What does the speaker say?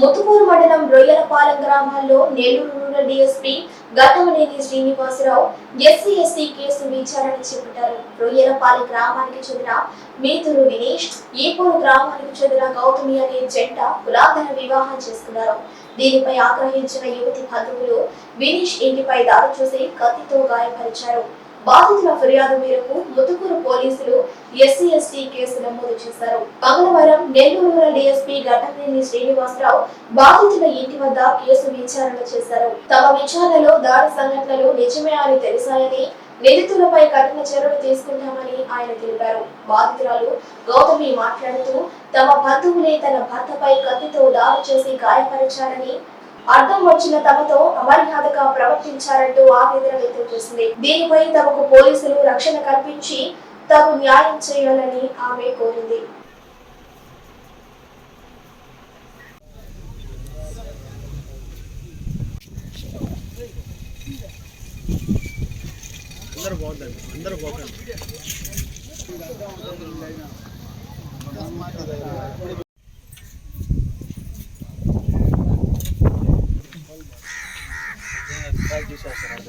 ముతుకూరు మండలం రొయ్యలపాలెం గ్రామాల్లో Nellore rural DSP Gathamaneni Srinivasarao SC ST case విచారణ చేపట్టారు. రొయ్యలపాలెం గ్రామానికి చెందిన మీతురు వినేష్ ఈపూరు గ్రామానికి చెందిన గౌతమి అనే జంట కులాధన వివాహం చేసుకున్నారు. దీనిపై ఆగ్రహించిన యువతి బంధువులు వినీష్ ఇంటిపై దాడి చూసి కత్తితో గాయపరిచారు. బాధితుల ఫిర్యాదు మేరకు ముతుకూరు పోలీసులు ఎస్సీ ఎస్టీ కేసు నమోదు చేశారు. మంగళవారం నెల్లూరు రూరల్ డీఎస్పీ ఘటనేని శ్రీనివాసరావు బాధితుల ఇంటి వద్ద కేసు విచారణ చేశారు. తమ విచారణలో దాడి సంఘటనలు నిజమే అని తెలిసాయని నిందితులపై కఠిన చర్యలు తీసుకుంటామని ఆయన తెలిపారు. బాధితురాలు గౌతమి మాట్లాడుతూ తమ బంధువులే తన భర్తపై కత్తితో దాడి చేసి గాయపరిచారని అర్థం వచ్చిన తమతో అమర్యాదగా ప్రవర్తించారంటూ ఆవేదన వ్యక్తం చేసింది. దీనిపై తమకు పోలీసులు రక్షణ కల్పించి తగు న్యాయం చేయాలని ఆమె కోరింది. అందరూ పోద్దండి అందరూ చేసేస్తారు?